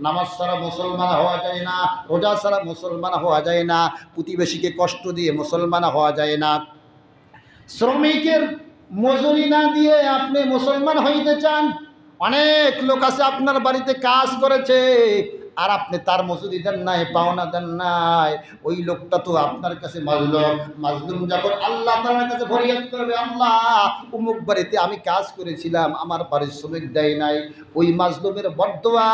নামাজ ছাড়া মুসলমান হওয়া যায় না, রোজা ছাড়া মুসলমান হওয়া যায় না, প্রতিবেশীকে কষ্ট দিয়ে মুসলমান হওয়া যায় না। শ্রমিকের মজুরি না দিয়ে আপনি মুসলমান হইতে চান? অনেক লোক আছে আপনার বাড়িতে কাজ করেছে আর আপনি তার মজুরি দেন নাই, পাওনা দেন নাই, ওই লোকটা তো আপনার কাছে মাজলুম। মাজলুম যখন আল্লাহ তাআলার কাছে ফরিয়াদ করবে, আল্লাহ অমুক বাড়িতে আমি কাজ করেছিলাম, আমার পারিশ্রমিক দেয় নাই। ওই মাজলুমের বর্দোয়া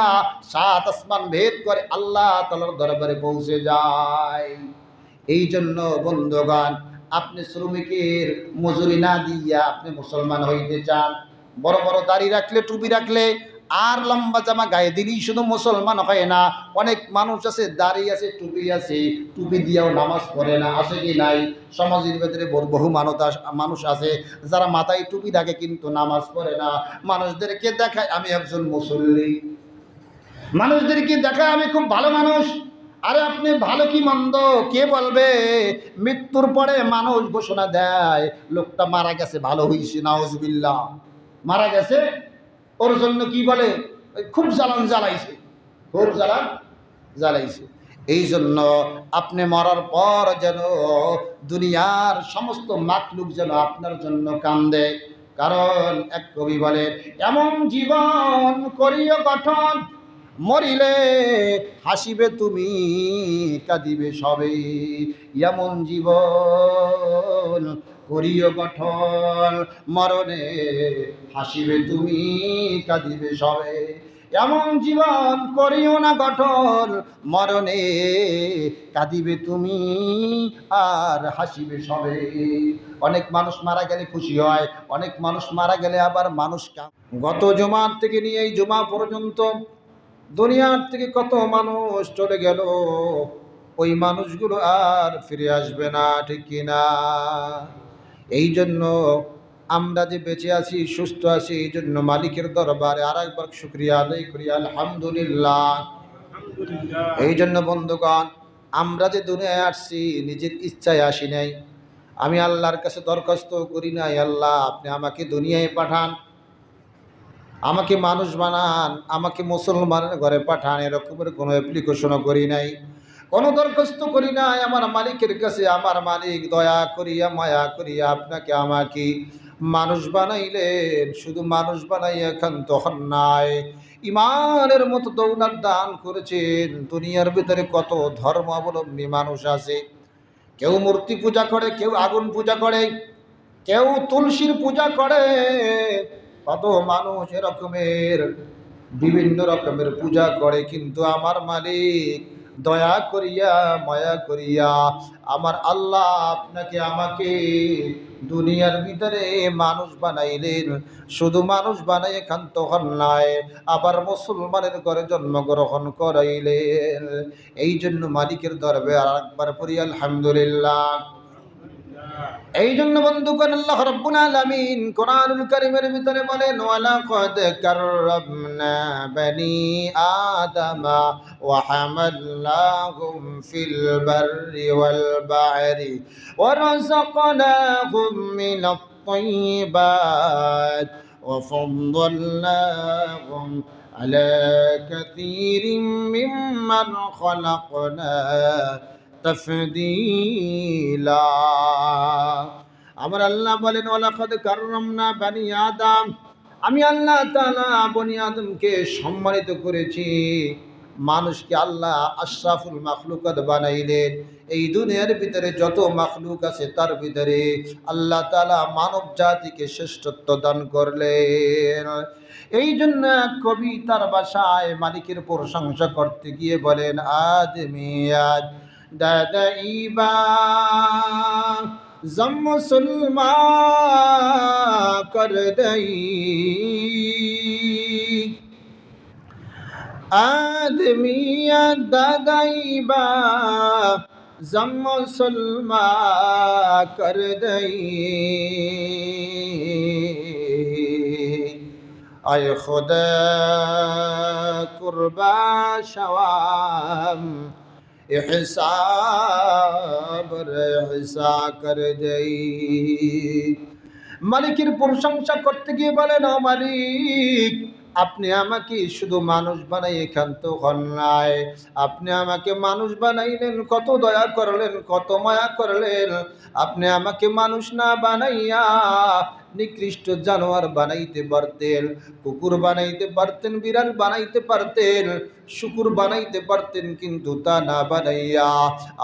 সাত আসমান ভেদ করে আল্লাহ তাআলার দরবারে পৌঁছে যায়। এই জন্য বন্ধুগণ, আপনি শ্রমিকের মজুরি না দিয়া আপনি মুসলমান হইতে চান। বড় বড় দাড়ি রাখলে, টুপি রাখলে আর লম্বা জামা গায়ে দিলেই শুধু মুসলমান হয় না, অনেক মানুষ আছে দাড়ি আছে, টুপি আছে, টুপি দিয়েও নামাজ পড়ে না, আসে কি নাই? সমাজের ভেতরে বহু- মানুষ মানুষ আছে, যারা মাথায় টুপি থাকে কিন্তু নামাজ পড়ে না। মানুষদেরকে দেখায় আমি একজন মুসল্লি। মানুষদেরকে দেখায় আমি খুব ভালো মানুষ। আরে আপনি ভালো কি মন্দ? কে বলবে? মৃত্যুর পরে মানুষ ঘোষণা দেয়, লোকটা মারা গেছে, ভালো হইছে নাওজবিল্লা মারা গেছে? ওর জন্য কি বলে? খুব জ্বালান জ্বালাইছে। খুব জ্বালান জ্বালাইছে। এই জন্য আপনি মরার পর যেন দুনিয়ার সমস্ত মাতলুক যেন আপনার জন্য কান্দে। কারণ এক কবি বলে, এমন জীবন করিও গঠন মরিলে হাসিবে তুমি, কাঁদিবে সবে। এমন জীবন করিও গঠন মরণে হাসিবে তুমি, কাঁদিবে সবে। এমন জীবন করিও না গঠন, মরণে কাঁদিবে তুমি, আর হাসিবে সবে। অনেক মানুষ মারা গেলে খুশি হয়, অনেক মানুষ মারা গেলে আবার মানুষ গত জমার থেকে নিয়ে এই জমা পর্যন্ত দুনিয়ার থেকে কত মানুষ চলে গেল, ওই মানুষগুলো আর ফিরে আসবে না, ঠিক কিনা? এই জন্য আমরা যে বেঁচে আছি সুস্থ আছি এই জন্য মালিকের দরবারে আর একবার শুক্রিয়া আদায় করি আলহামদুলিল্লাহ। এই জন্য বন্ধুগণ আমরা যে দুনিয়ায় আসছি নিজের ইচ্ছায় আসি নাই। আমি আল্লাহর কাছে দরখাস্ত করি নাই আল্লাহ আপনি আমাকে দুনিয়ায় পাঠান আমাকে মানুষ বানান আমাকে মুসলমানের ঘরে পাঠান এরকমের কোনো অ্যাপ্লিকেশনও করি নাই। কোনো দরখাস্ত করি নাই, আমার মালিকের কাছে, আমার মালিক দয়া করিয়া, মায়া করিয়া আপনাকে আমাকে মানুষ বানাইলেন। শুধু মানুষ বানাই এখন তখন নাই। ইমানের মতো দৌলত দান করেছেন। দুনিয়ার ভিতরে কত ধর্মাবলম্বী মানুষ আছে। কেউ মূর্তি পূজা করে, কেউ আগুন পূজা করে, কেউ তুলসীর পূজা করে। কত মানুষ এরকমের বিভিন্ন রকমের পূজা করে, কিন্তু আমার মালিক দয়া করিয়া, মায়া করিয়া আমার আল্লাহ আপনাকে আমাকে দুনিয়ার ভিতরে মানুষ বানাইলেন। শুধু মানুষ বানাই এখান তখন নাই, আবার মুসলমানের ঘরে জন্মগ্রহণ করাইলেন। এই জন্য মালিকের দরবে আর একবার পড়ি, আলহামদুলিল্লাহ। এই জন্য বন্ধুগণ আল্লাহ রব্বুল আলামিন কোরআনুল কারীমের ভিতরে বলেন ওয়ালা কদ কাররামনা বানি আদামা ওয়া হামালনাহুম ফিল বাররি ওয়াল বাহরি ওয়া রাযাকনাহুম মিনাত তাইয়্যিবাত ওয়া ফাদ্দালনাহুম على كثير ممن خلقنا তফদিলা। আমার আল্লাহ বলেন ওলাকদ কাররামনা বানি আদম। আমি আল্লাহ তাআলা বনি আদমকে সম্মানিত করেছি। মানুষকে আল্লাহ আশরাফুল মাখলুকাত বানাইলেন। এই দুনিয়ার ভিতরে যত মাখলুক আছে তার ভিতরে আল্লাহ তালা মানব জাতিকে শ্রেষ্ঠত্ব দান করলেন। এই জন্য কবি তার বাসায় মালিকের প্রশংসা করতে গিয়ে বলেন, আদমি আদ দাদা ইবা জম মুসলমা কর দই। আদমি দাদা ইবা জম মুসলমা কর দই। আয় খুদা কুরবা শওয়াম কর মালিকের প্রশংসা করতে গিয়ে বলেন ও মালিক, আপনি আমাকে শুধু মানুষ বানাই এখান তো নাই। আপনি আমাকে মানুষ বানাইলেন, কত দয়া করলেন, কত মায়া করলেন। আপনি আমাকে মানুষ না বানাইয়া নিকৃষ্ট জানোয়ার বানাইতে পারতেন, কুকুর বানাইতে পারতেন, বিড়াল বানাইতে পারতেন, শুকুর বানাইতে পারতেন, কিন্তু তা না বানাইয়া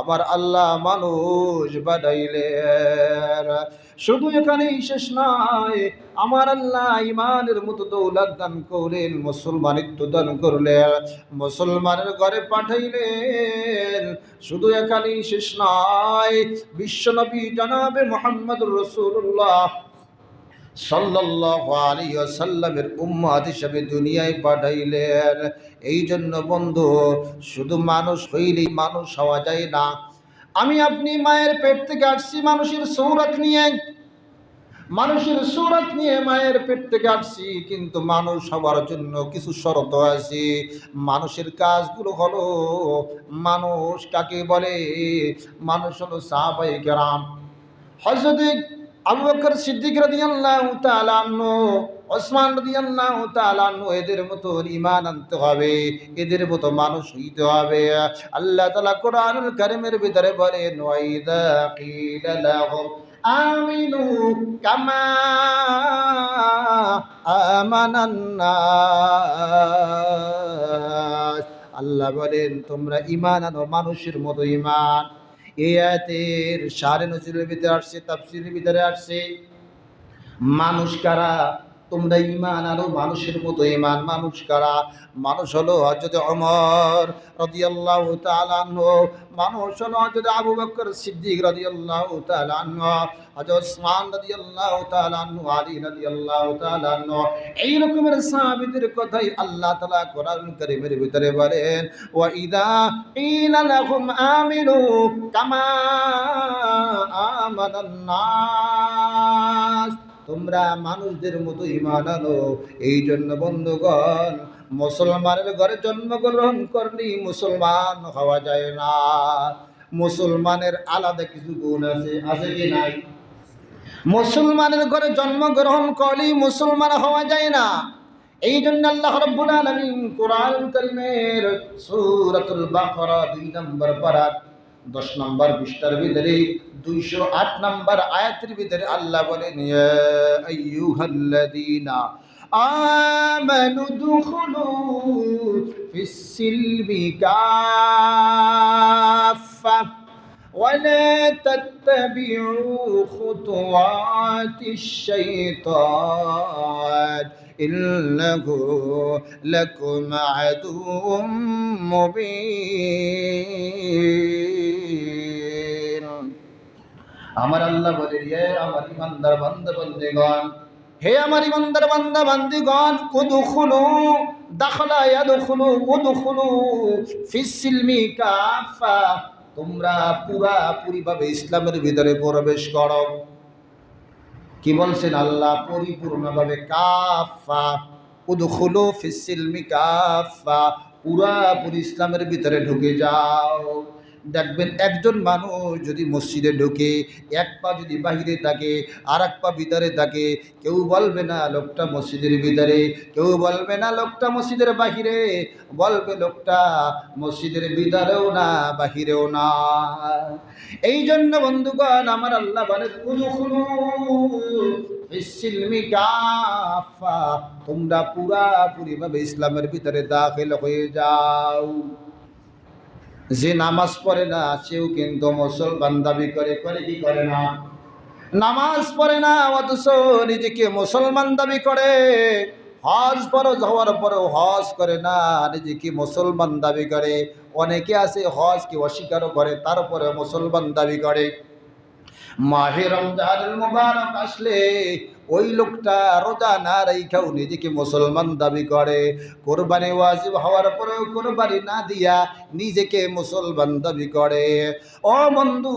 আমার আল্লাহ মানুষ বানাইলেন। শুধু এখানেই শেষ নয়, আমার আল্লাহ ইমানের মতো দৌলত দান করলেন, মুসলমানিত্ব দান করলেন, মুসলমানের ঘরে পাঠাইলেন। শুধু এখানেই শেষ নয়, বিশ্বনবী জনাবে মোহাম্মদ রসুল্লাহ ওয়াসাল্লামের উম্মত হিসেবে দুনিয়ায় পাঠাইলেন। এই জন্য বন্ধু, শুধু মানুষ হইলেই মানুষ হওয়া যায় না। আমি আপনি মায়ের পেট থেকে আসছি, মানুষের সৌরত নিয়ে। মানুষের সুরত নিয়ে মায়ের পেট থেকে আসছি, কিন্তু মানুষ হওয়ার জন্য কিছু শরত আছে। মানুষের কাজগুলো হলো, মানুষ কাকে বলে? মানুষ হলো সাহাবাই গ্রাম হজরত আবু বকর সিদ্দিক রাদিয়াল্লাহু তাআলা আনহু, ওসমান রাদিয়াল্লাহু তাআলা আনহু এদের মতো ঈমান আনতে হবে, এদের মতো মানুষ হইতে হবে। আল্লাহ তাআলা কোরআনুল কারীমের ভিতরে বলেন ওয়াইদা কিলা লাহুম আমিনু কামা আমানান নাস আল্লাহ বলেন, তোমরা ঈমান আনো মানুষের মতো ঈমান। এই সারে নজরুলের ভিতরে আসছে তাফসিরের ভিতরে আসছে। মানুষ কারা? তোমরা ইমান আরও মানুষের মতো ইমান মানুষ কারা? মানুষ হলো হজরত অমর রাদিয়াল্লাহু তাআলা আনহু। মানুষ হলো হজরত আবু বকর সিদ্দিক রাদিয়াল্লাহু তাআলা আনহু। হজরত ওসমান রাদিয়াল্লাহু তাআলা আনহু, আলী রাদিয়াল্লাহু তাআলা আনহু। এই রকমের সাহাবীদের কথাই আল্লাহ তাআলা কোরআন কারীমের ভিতরে বলেন, ওয়া ইদা ইলা লাহুম আমিনু কামা আমানান নাস। তোমরা মানুষদের মতো ইমান আনো। এই জন্য বন্ধুগণ, মুসলমানের ঘরে জন্মগ্রহণ করলেই মুসলমান হওয়া যায় না। মুসলমানের আলাদা কিছু গুণ আছে আছে কি নাই? মুসলমানের ঘরে জন্মগ্রহণ করলেই মুসলমান হওয়া যায় না। এই জন্য আল্লাহ রাব্বুল আলামিন কোরআন কারীমের সূরাতুল বাকারা 2 নম্বর পারাত দশ নম্বর পৃষ্ঠার ভিতরে দুইশো আট নম্বর আয়াতের ভিতরে আল্লাহ বলেন ইয়া আইয়ুহাল্লাযীনা আমানু দুখুলু ফিস-সিলমি কাফা ولا تتبعوا خطوات الشيطان إنه لكم عدو مبين আমার আল্লাহ বলে রে আমার ইমানদার বান্দা বন্দেগণ হে আমার ইমানদার বান্দা বান্দিগণ উদখুলু দাখলা ইয়াদখুলু উদখুলু ফিস সিলমি কাফা তোমরা পুরাপুরি ভাবে ইসলামের ভিতরে প্রবেশ করো কি বলছেন আল্লাহ? পরিপূর্ণভাবে কাফা উদখুলু ফিসিলমি কাফা পুরাপুরি ইসলামের ভিতরে ঢুকে যাও। দেখবেন একজন মানুষ যদি মসজিদে ঢোকে, এক পা যদি বাহিরে থাকে আর এক পা ভিতরে থাকে, কেউ বলবে না লোকটা মসজিদের ভিতরে, কেউ বলবে না লোকটা মসজিদের বাহিরে, বলবে লোকটা মসজিদের ভিতরেও না, বাহিরেও না। এই জন্য বন্ধুগণ, আমার আল্লাহ বলে তোমরা পুরাপুরিভাবে ইসলামের ভিতরে দাখিল হয়ে যাও। যে নামাজ পড়ে না, সেও কিন্তু মুসলমান দাবি করে করে কি করে না? নামাজ পড়ে না, অথচ নিজেকে মুসলমান দাবি করে। হজ ফরজ হওয়ার পরেও হজ করে না, নিজেকে মুসলমান দাবি করে। অনেকে আছে হজকে অস্বীকারও করে তারপরে মুসলমান দাবি করে। মাহে রমজানুল মুবারক আসলে ওই লোকটা রোজা না রেখাও নিজেকে মুসলমান দাবি করে। কোরবানি ওয়াজিব হওয়ার পরেও কোরবানি না দিয়া নিজেকে মুসলমান দাবি করে। ও বন্ধু,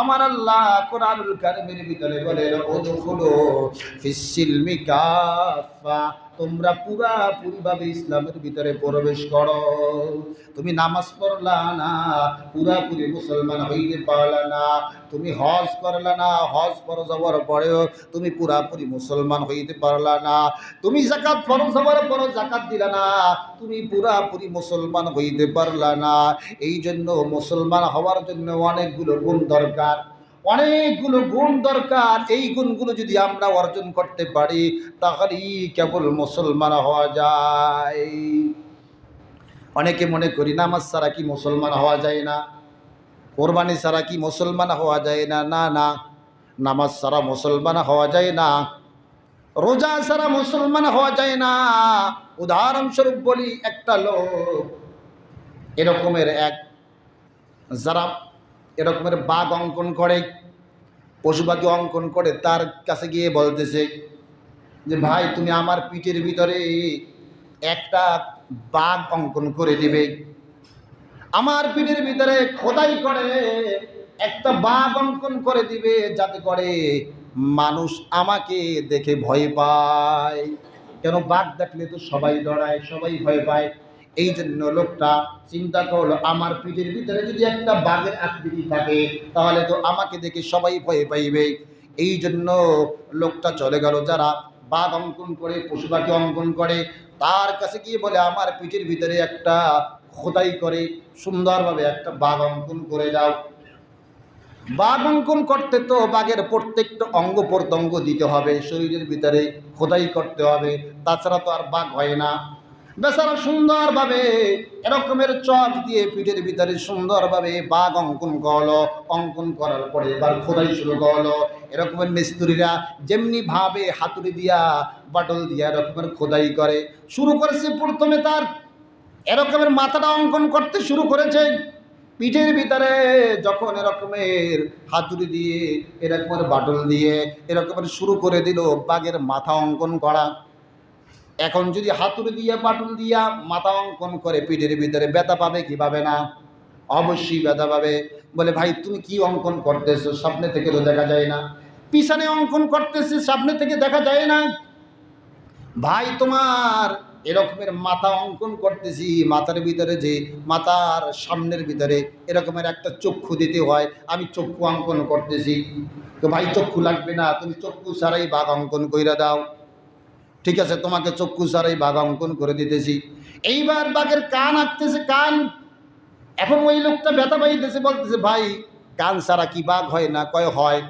আমার আল্লাহ কোরআনুল কারিমের ভিতরে বলে ওদখুলু ফিস-সিলমি কাফা তোমরা পুরাপুরিভাবে ইসলামের ভিতরে প্রবেশ করো। তুমি নামাজ পড়লা না, পুরাপুরি মুসলমান হইতে পারলা না। তুমি হজ করলা না, হজ ফরজ হওয়ার পরেও তুমি পুরাপুরি মুসলমান হইতে পারলা না। তুমি জাকাত ফরজ হওয়ার পরও জাকাত দিলা না, তুমি পুরাপুরি মুসলমান হইতে পারলা না। এই জন্য মুসলমান হওয়ার জন্য অনেকগুলো গুণ দরকার। অনেকগুলো গুণ দরকার। এই গুণগুলো যদি আমরা অর্জন করতে পারি, তাহলেই কেবল মুসলমান হওয়া যায়। অনেকে মনে করি, নামাজ ছাড়া কি মুসলমান হওয়া যায় না? কোরবানি ছাড়া কি মুসলমান হওয়া যায় না? না না। নামাজ ছাড়া মুসলমান হওয়া যায় না। রোজা ছাড়া মুসলমান হওয়া যায় না। উদাহরণস্বরূপ বলি, একটা লোক এরকমের এক, যারা এরকমের বাঘ অঙ্কন করে পশু পাখি অঙ্কন করে, তার কাছে গিয়ে বলতেছে যে, ভাই, তুমি আমার পিঠের ভিতরে একটা বাঘ অঙ্কন করে দিবে। আমার পিঠের ভিতরে খোদাই করে একটা বাঘ অঙ্কন করে দিবে, যাতে করে মানুষ আমাকে দেখে ভয় পায়। কেন বাঘ দেখলে তো সবাই ডরায় সবাই ভয় পায়। এই জন্য লোকটা চিন্তা করল, আমার পিঠের ভিতরে যদি একটা বাঘের আকৃতি থাকে, তাহলে তো আমাকে দেখে সবাই ভয় পাইবে। এই জন্য লোকটা চলে গেল। যারা বাঘ অঙ্কন করে, পশু পাখি অঙ্কন করে, তার কাছে গিয়ে বলে, আমার পিঠের ভিতরে একটা খোদাই করে, সুন্দরভাবে একটা বাঘ অঙ্কন করে যাও বাঘ অঙ্কন করতে তো বাঘের প্রত্যেকটা অঙ্গ প্রত্যঙ্গ দিতে হবে, শরীরের ভিতরে খোদাই করতে হবে, তাছাড়া তো আর বাঘ হয় না। বেচারা সুন্দরভাবে এরকমের চক দিয়ে পিঠের ভিতরে সুন্দরভাবে বাঘ অঙ্কন করল, অঙ্কন করার পরে এবার খোদাই শুরু করল। এরকমের মিস্ত্রিরা যেমনি ভাবে হাতুড়ি দিয়া, বাটল দিয়া এরকমের খোদাই করে। শুরু করেছে প্রথমে তার এরকমের মাথাটা অঙ্কন করতে শুরু করেছে। পিঠের ভিতরে যখন এরকমের হাতুড়ি দিয়ে, এরকমের বাটল দিয়ে, এরকমের শুরু করে দিল বাঘের মাথা অঙ্কন করা। এখন যদি হাতুড়ি দিয়ে, পাটুল দিয়া মাথা অঙ্কন করে, পিঠের ভিতরে ব্যথা পাবে কি পাবে না? অবশ্যই ব্যথা পাবে। বলে, ভাই, তুমি কি অঙ্কন করতেছো? সামনে থেকে তো দেখা যায় না। পিছনে অঙ্কন করতেছে সামনে থেকে দেখা যায় না। ভাই, তোমার এরকমের মাথা অঙ্কন করতেছি, মাথার ভিতরে যে মাথার সামনের ভিতরে এরকমের একটা চক্ষু দিতে হয়, আমি চক্ষু অঙ্কন করতেছি। তো ভাই, চক্ষু লাগবে না, তুমি চক্ষু ছাড়াই বাঘ অঙ্কন কইরা দাও। ঠিক আছে, তোমাকে চক্ষু ছাড়াই বাঘ অঙ্কন করে দিতেছি। এইবার বাঘের কান আঁকতেছে, কান। এখন ওই লোকটা ব্যথা পাইতেছে, বলতেছে, ভাই, কান ছাড়া কি বাঘ হয় না? কয়, হয়?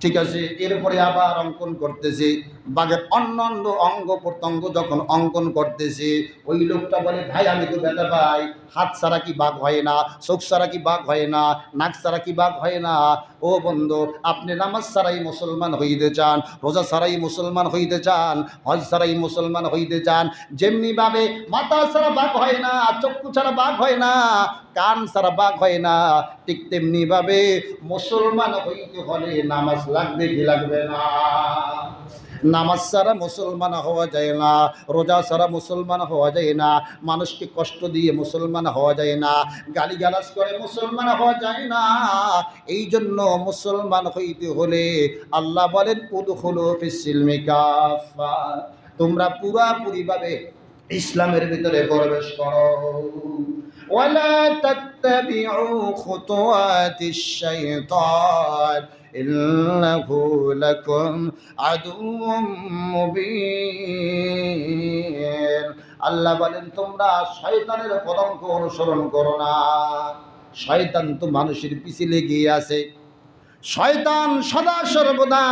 ঠিক আছে, এরপরে আবার অঙ্কন করতেছে। বাঘের অন্য অন্য অঙ্গ প্রত্যঙ্গ যখন অঙ্কন করতেছে, ওই লোকটা বলে, ভাই, আমি তো ব্যথা পাই হাত ছাড়া কি বাঘ হয় না? চোখ ছাড়া কি বাঘ হয় না? নাক ছাড়া কি বাঘ হয় না? ও বন্ধু, আপনি নামাজ ছাড়াই মুসলমান হইতে চান, রোজা ছাড়াই মুসলমান হইতে চান, হজ ছাড়াই মুসলমান হইতে চান, যেমনিভাবে মাথা ছাড়া বাঘ হয় না, চক্ষু ছাড়া বাঘ হয় না, কান ছাড়া বাঘ হয় না, ঠিক তেমনিভাবে মুসলমান হইতে হলে নামাজ লাগবে কি লাগবে না? নামাজ ছাড়া মুসলমান হওয়া যায় না, রোজা ছাড়া মুসলমান হওয়া যায় না, মানুষকে কষ্ট দিয়ে মুসলমান হওয়া যায় না, গালিগালাজ করে মুসলমান হওয়া যায় না। এই জন্য মুসলমান হইতে হলে আল্লাহ বলেন তোমরা পুরা কাফা তোমরা ইসলামের ভিতরে প্রবেশ করো। ওয়ালা إنه لكم عدو مبين আল্লাহ বলেন তোমরা শয়তানের পদঙ্ক অনুসরণ করো না শয়তান তো মানুষের পিছে লেগে আছে শয়তান সদা সর্বদা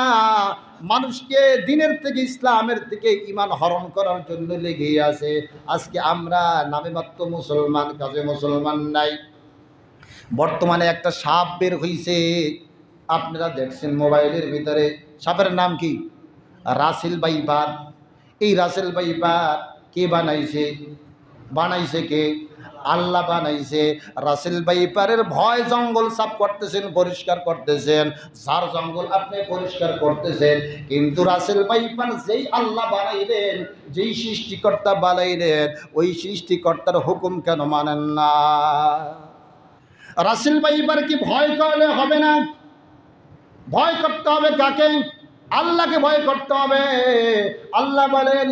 মানুষকে দিনের থেকে ইসলামের থেকে ইমান হরণ করার জন্য লেগেই আছে আজকে আমরা নামে মাত্র মুসলমান কাজে মুসলমান নাই বর্তমানে একটা সাপ বের হইছে আপনারা দেখছেন মোবাইলের ভিতরে, সাপের নাম কি? রাসেল বাইপার। এই রাসেল বাইপার কে বানাইছে? বানাইছে কে? আল্লাহ বানাইছে। রাসেল বাইপারের ভয় জঙ্গল সাফ করতেছেন, পরিষ্কার করতেছেন। যার জঙ্গল আপনি পরিষ্কার করতেছেন, কিন্তু রাসেল বাইপার যেই আল্লাহ বানাইলেন, যেই সৃষ্টিকর্তা বানাইলেন, ওই সৃষ্টিকর্তার হুকুম কেন মানেন না? রাসেল বাইপার কি ভয় করলে হবে না? ভয় করতে হবে কাকে? আল্লাহকে ভয় করতে হবে। আল্লাহ বলেন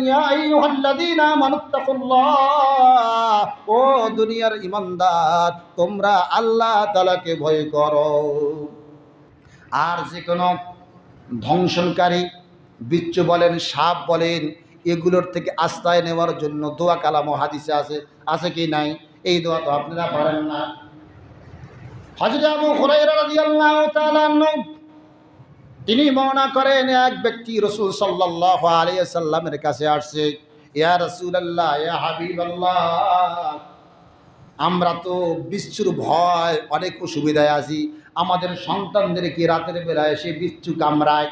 ও দুনিয়ার ইমানদার, তোমরা আল্লাহ তালাকে ভয় করো। আর যে কোনো ধ্বংসনকারী, বিচ্ছু বলেন, সাপ বলেন, এগুলোর থেকে আস্তায় নেওয়ার জন্য দোয়া কালাম ও হাদিসে আছে। আছে কি নাই? এই দোয়া তো আপনারা পারেন না। হজরত আবু হুরায়রা রাদিয়াল্লাহু তাআলা তিনি বর্ণনা করেন, এক ব্যক্তি রসুল সাল্লাল্লাহু আলাইহি সাল্লামের কাছে আসছে, ইয়া রাসূলুল্লাহ, ইয়া হাবিবাল্লাহ, আমরা তো বিচ্ছুর ভয়, অনেক অসুবিধায় আছি, আমাদের সন্তানদের কি রাতের বেলায় সে বিচ্ছু কামড়ায়?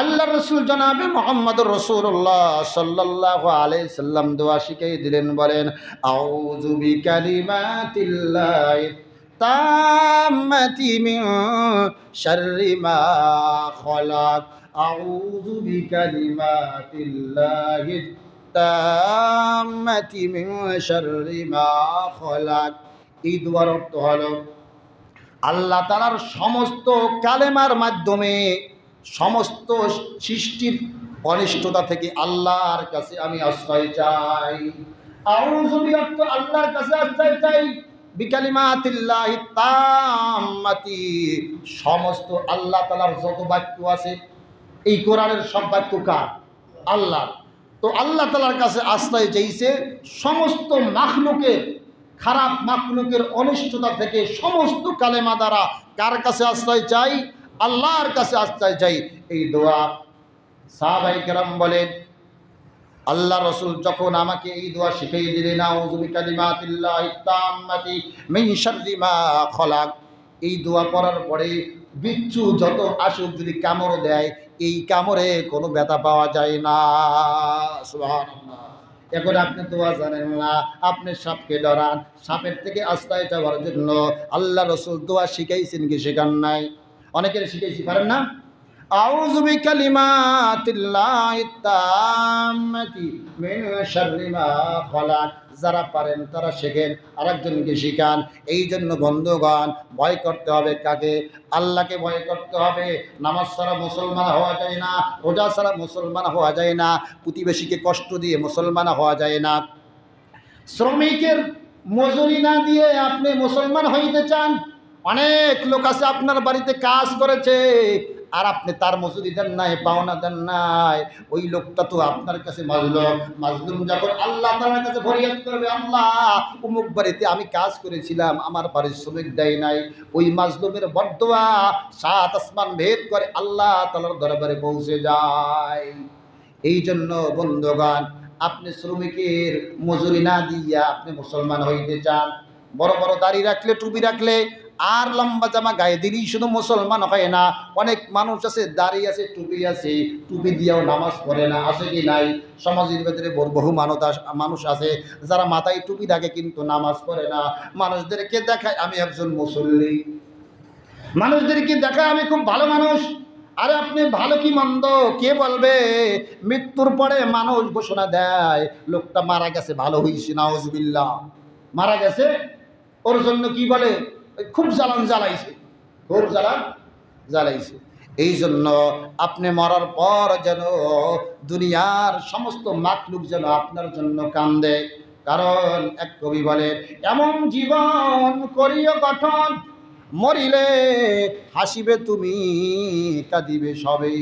আল্লাহ রসুল জনাবে মোহাম্মদ রসুল্লাহ সাল্লাহ আলাই সাল্লাম দোয়া শিখাই দিলেন, বলেন, আউযু বিকালিমাতিল্লাহ তাম্মাতি মিন শাররি মা খলাক আউযু বিকালিমাতিল্লাহ তাম্মাতি মিন শাররি মা খলাক এই দুয়ার আল্লাহ তালার সমস্ত কালেমার মাধ্যমে সমস্ত সৃষ্টির অনিষ্টতা থেকে আল্লাহর কাছে আমি আশ্রয় চাই। অর্থ আল্লাহর কাছে আশ্রয় চাই। বিকালিমাতিল্লাহি সমস্ত আল্লাহ তালার যত বাক্য আছে, এই কোরআনের সব বাক্য কার? আল্লাহ তো আল্লাহ তালার কাছে আশ্রয় চাইছে সমস্ত মাখলুকের, খারাপ মাকলুকের অনিষ্টতা থেকে সমস্ত কালেমা দ্বারা কার কাছে আশ্রয় চাই? আল্লাহর কাছে আশ্রয় চাই। এই দোয়া সাহাবাই কেরাম বলেন আল্লাহ রসুল যখন আমাকে এই দোয়া শিখিয়ে দিলেন খলাক। এই দোয়া পড়ার পরে বিচ্ছু যত আসুক যদি কামড় দেয়, এই কামড়ে কোনো ব্যথা পাওয়া যায় না। এখন আপনি দোয়া জানেন না, আপনি সাপকে ডরান, সাপের থেকে আস্তায় যাওয়ার জন্য আল্লাহ রসুল দোয়া শিখাইছেন কি, শেখান নাই? অনেকের শিখাইছি, পারেন না? যারা পারেন তারা শেখেন, আরেকজনকে শিখান। এই জন্য বন্ধুগণ, ভয় করতে হবে কাকে? আল্লাহকে ভয় করতে হবে। নামাজ ছাড়া মুসলমান হওয়া যায় না, রোজা ছাড়া মুসলমান হওয়া যায় না, প্রতিবেশীকে কষ্ট দিয়ে মুসলমান হওয়া যায় না। শ্রমিকের মজুরি না দিয়ে আপনি মুসলমান হইতে চান? অনেক লোক আছে আপনার বাড়িতে কাজ করেছে আর আপনি তার মজুরি দেন নাই, পাওনা দেন নাই, ওই লোকটা তো আপনার কাছে মাজলুম। মাজলুম যখন আল্লাহ তাআলার কাছে ফরিয়াদ করবে, আল্লাহ অমুক বাড়িতে আমি কাজ করেছিলাম, আমার বাড়ির শ্রমিক দেয় নাই। ওই মাজলুমের বর্দোয়া সাত আসমান ভেদ করে আল্লাহ তাআলার দরবারে পৌঁছে যায়। এই জন্য বন্ধুগান আপনি শ্রমিকের মজুরি না দিয়া আপনি মুসলমান হইতে চান। বড় বড় দাড়ি রাখলে, টুপি রাখলে আর লম্বা জামা গায়ে দিলেই শুধু মুসলমান হয় না, অনেক মানুষ আছে, দাড়ি আছে, টুপি আছে, টুপি দিয়েও নামাজ পড়ে না আছে কি নাই? সমাজের ভেতরে বহু- বহু মানুষ আস- মানুষ আছে, যারা মাথায় টুপি থাকে কিন্তু নামাজ পড়ে না। মানুষদেরকে দেখায়, আমি একজন মুসল্লি। মানুষদেরকে দেখায়, আমি খুব ভালো মানুষ। আরে আপনি ভালো কি মন্দ? কে বলবে? মৃত্যুর পরে মানুষ ঘোষণা দেয়, লোকটা মারা গেছে, ভালো হয়েছে নাউজুবিল্লা মারা গেছে? ওর জন্য কি বলে? খুব জ্বালান জ্বালাইছে। খুব জ্বালান জ্বালাইছে। এই জন্য আপনি মরার পর যেন দুনিয়ার সমস্ত মাতলুক যেন আপনার জন্য কান্দে। কারণ এক কবি বলে, এমন জীবন করিও গঠন মরিলে হাসিবে তুমি, কাঁদিবে সবে।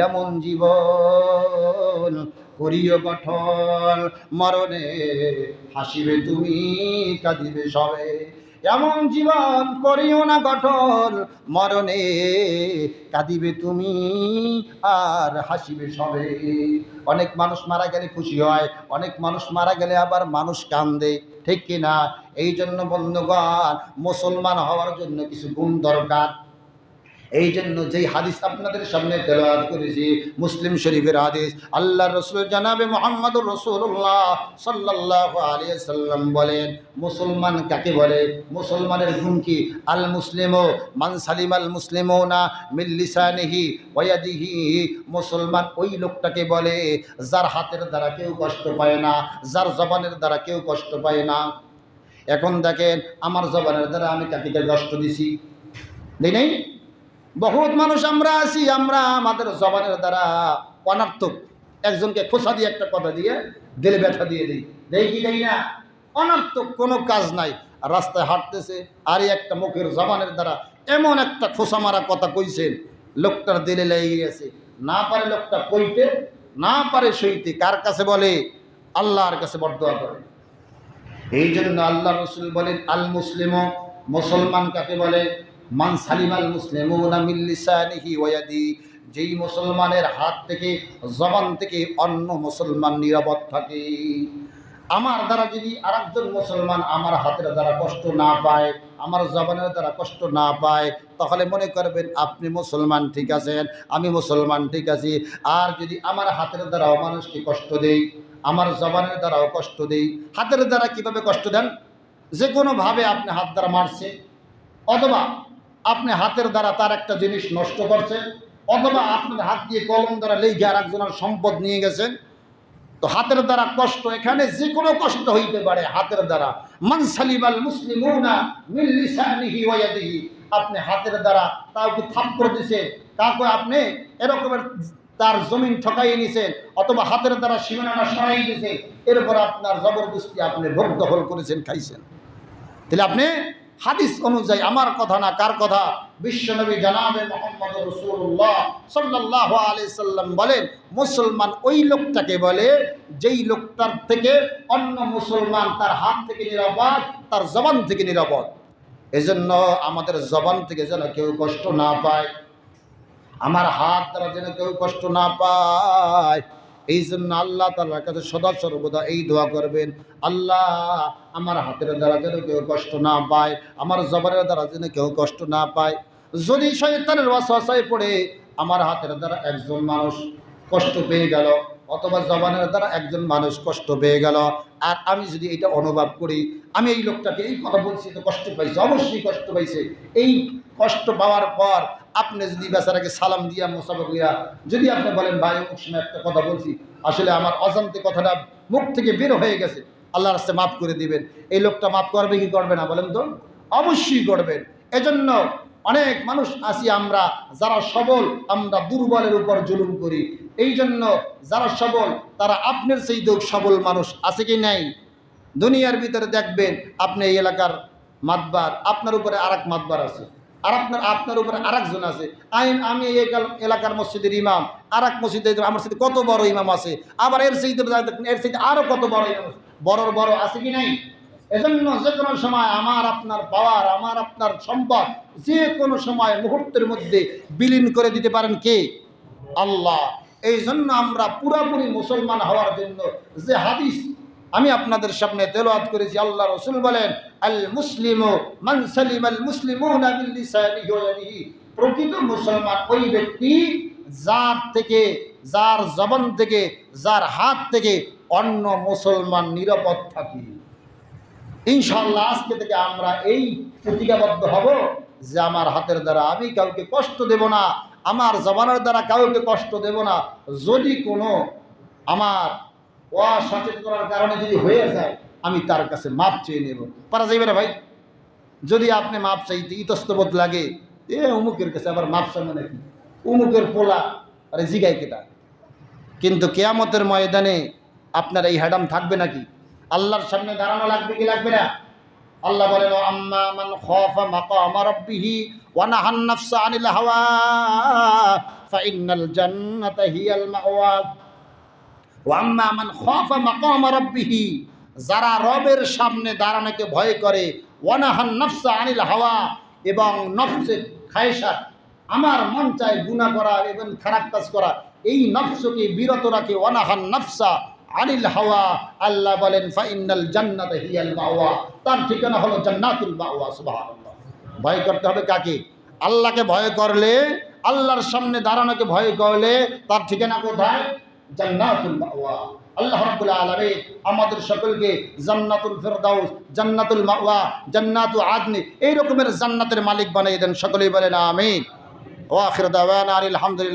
এমন জীবন করিও গঠন মরণে হাসিবে তুমি, কাঁদিবে সবে। এমন জীবন করিও না গঠন মরণে কাঁদিবে তুমি আর হাসিবে সবে। অনেক মানুষ মারা গেলে খুশি হয়, অনেক মানুষ মারা গেলে আবার মানুষ কান্দে, ঠিক কিনা? এই জন্য বন্ধুগণ, মুসলমান হওয়ার জন্য কিছু গুণ দরকার। এই জন্য যেই হাদিস আপনাদের সামনে তেলাওয়াত করেছি, মুসলিম শরীফের হাদিস আল্লাহ রসুল জানাবে মোহাম্মদ রসুল্লাহ সাল্লাহ আলিয়া সাল্লাম বলেন, মুসলমান কাকে বলে? মুসলমানের গুণ কি? আল মুসলিম মান সালিম আল মুসলিম না মিল্লিসানিহি ওয়াদিহি মুসলমান ওই লোকটাকে বলে, যার হাতের দ্বারা কেউ কষ্ট পায় না, যার জবানের দ্বারা কেউ কষ্ট পায় না। এখন দেখেন, আমার জবানের দ্বারা আমি কাকে কষ্ট দিছি? নাই? বহুত মানুষ আমরা আছি, আমরা আমাদের জবানের দ্বারা অনার্থক। একজনকে খোসা দিয়ে একটা কথা দিয়ে দিলে ব্যথা দিয়ে দিই। দেই কি দেই না? অনার্থক কোনো কাজ নাই। রাস্তায় হাঁটতেছে, আর একটা মুখের জবানের দ্বারা এমন একটা খোসা মারা কথা কইছেন, লোকটার দিলে লেগে গেছে। না পারে লোকটা কইতে, না পারে সইতে, কার কাছে বলে? আল্লাহর কাছে বরদোয়া করে। এই জন্য আল্লাহ রসুল বলেন আল মুসলিম মুসলমান কাকে বলে? মান সালিম আল মুসলিম ওয়াদি যেই মুসলমানের হাত থেকে, জবান থেকে অন্য মুসলমান নিরাপদ থাকে। আমার দ্বারা যদি আরেকজন মুসলমান আমার হাতের দ্বারা কষ্ট না পায়, আমার জবানের দ্বারা কষ্ট না পায়, তাহলে মনে করবেন আপনি মুসলমান, ঠিক আছেন? আমি মুসলমান, ঠিক আছি। আর যদি আমার হাতের দ্বারাও মানুষকে কষ্ট দেই, আমার জবানের দ্বারাও কষ্ট দেই, হাতের দ্বারা কীভাবে কষ্ট দেন? যে কোনোভাবে আপনি হাত দ্বারা মারছে অথবা আপনি হাতের দ্বারা তার একটা জিনিস নষ্ট করছেন, অথবা আপনার হাত দিয়ে কলম দ্বারা লেগে আর একজনের সম্পদ নিয়ে গেছেন, তো হাতের দ্বারা কষ্ট এখানে যে কোনো কষ্ট হইতে পারে হাতের দ্বারা। মানসালিবাল মিন ইয়াদিহি। আপনি হাতের দ্বারা কাউকে থাপ্পড় দিছে কাউকে আপনি এরকমের তার জমিন ঠকাইয়ে নিছেন, অথবা হাতের দ্বারা সীমানা সরাই দিছে এরপর আপনার জবরদস্তি আপনি ভোগ দখল করেছেন, খাইছেন। তাহলে আপনি হাদিস অনুযায়ী, আমার কথা না কার কথা? বিশ্বনবী জানাবে মোহাম্মদ রসুল্লাহ সাল্লাহ আলি সাল্লাম বলেন, মুসলমান ওই লোকটাকে বলে, যেই লোকটার থেকে অন্য মুসলমান তার হাত থেকে নিরাপদ, তার জবান থেকে নিরাপদ। এজন্য আমাদের জবান থেকে যেন কেউ কষ্ট না পায়। আমার হাত দ্বারা যেন কেউ কষ্ট না পায়। এই জন্য আল্লাহ তালার কাছে সদা সর্বদা এই দোয়া করবেন, আল্লাহ, আমার হাতের দ্বারা যেন কেউ কষ্ট না পায়, আমার জবানের দ্বারা যেন কেউ কষ্ট না পায়। যদি শয়তানের ওয়াসওয়াসায় পড়ে, আমার হাতের দ্বারা একজন মানুষ কষ্ট পেয়ে গেল, অথবা জবানের দ্বারা একজন মানুষ কষ্ট পেয়ে গেল, আর আমি যদি এটা অনুভব করি, আমি এই লোকটাকে এই কথা বলছি, তো কষ্ট পাইছে, অবশ্যই কষ্ট পাইছে। এই কষ্ট পাওয়ার পর আপনি যদি বেচারাকে সালাম দিয়া মোসাফা করিয়া যদি আপনি বলেন, ভাই, অমুক সময় একটা কথা বলছি, আসলে আমার অজান্তে কথাটা মুখ থেকে বের হয়ে গেছে আল্লাহ রাস্তে মাফ করে দিবেন। এই লোকটা মাফ করবে কি করবে না বলেন তো? অবশ্যই করবেন। এজন্য অনেক মানুষ আছি আমরা, যারা সবল, আমরা দুর্বলের উপর জুলুম করি। এই জন্য যারা সবল, তারা আপনার সেই দুঃখ সবল মানুষ আছে কি নাই? দুনিয়ার ভিতরে দেখবেন আপনি এই এলাকার মাতবার, আপনার উপরে আর এক মাতবার আছে। আর আপনার আপনার উপরে আর একজন আছে। আইন, আমি এই এলাকার মসজিদের ইমাম আর এক মসজিদে আমার সাথে কত বড় ইমাম আছে। আবার এর সেই এর সেই আরও কত বড় ইমাম। বড়র বড় আছে কি নাই? এজন্য যে কোনো সময় আমার, আপনার পাওয়ার, আমার, আপনার সম্পদ যে কোনো সময় মুহূর্তের মধ্যে বিলীন করে দিতে পারেন কে? আল্লাহ। এই জন্য আমরা পুরাপুরি মুসলমান হওয়ার জন্য যে হাদিস আমি আপনাদের সামনে তেলাওয়াত করেছি, আল্লাহ রসুল বলেন, আল মুসলিম মান সালিম আল মুসলিম প্রকৃত মুসলমান ওই ব্যক্তি যার থেকে, যার জবান থেকে, যার হাত থেকে অন্য মুসলমান নিরাপদ থাকি। ইনশাল্লাহ আজকে থেকে আমরা এই প্রতিজ্ঞাবদ্ধ হব যে আমার হাতের দ্বারা আমি কাউকে কষ্ট দেব না, আমার জবানের দ্বারা কাউকে কষ্ট দেব না। যদি কোনো আমার অসচেতনার কারণে যদি হয়ে যায়, আমি তার কাছে মাপ চেয়ে নেব। পারা যাইবে না ভাই। যদি আপনি মাপ চাইতে ইতস্তবোধ লাগে, এ অমুকের কাছে আবার মাপ চাইবে নাকি? অমুকের পোলা, আরে জিগাই কেটা। কিন্তু কেয়ামতের ময়দানে আপনার এই হ্যাডাম থাকবে নাকি? আল্লাহর সামনে দাঁড়ানো লাগবে কি লাগবে না? আল্লাহ বলেন "ও আম্মা মান ওয়া হাওয়া ওয়া আম্মা মান খাফা মাকামা রাব্বিহি, যারা রবের সামনে দাঁড়ানোকে ভয় করে ওয়া নাহান নাফসা আনিল হাওয়া, এবং নফসের খায়সাত আমার মন চায় গুনাহ করা এবং খারাপ কাজ করা, এই নফসকে বিরত রাখে, ওয়ানাহান নফসা আনিল হাওয়া, আল্লাহ বলেন ফাইনাল জান্নাত হিয়াল মাওয়া, তার ঠিকানা হলো জান্নাতুল মাওয়া, সুবহানাল্লাহ। ভয় করতে হবে কাকে? আল্লাহকে ভয় করলে, আল্লাহর সামনে দাঁড়ানোকে ভয় করলে, তার ঠিকানা কোথায়? জান্নাতুল মাওয়া। আল্লাহ রাব্বুল আলামিন আমাদের সকলকে জান্নাতুল ফেরদাউস, জান্নাতুল মাওয়া, জান্নাতু আদনি এই রকমের জান্নাতের মালিক বানিয়ে দেন। সকলেই বলেন আমিন। ওয়া আখির দাওয়ানা আলহামদুলিল্লাহ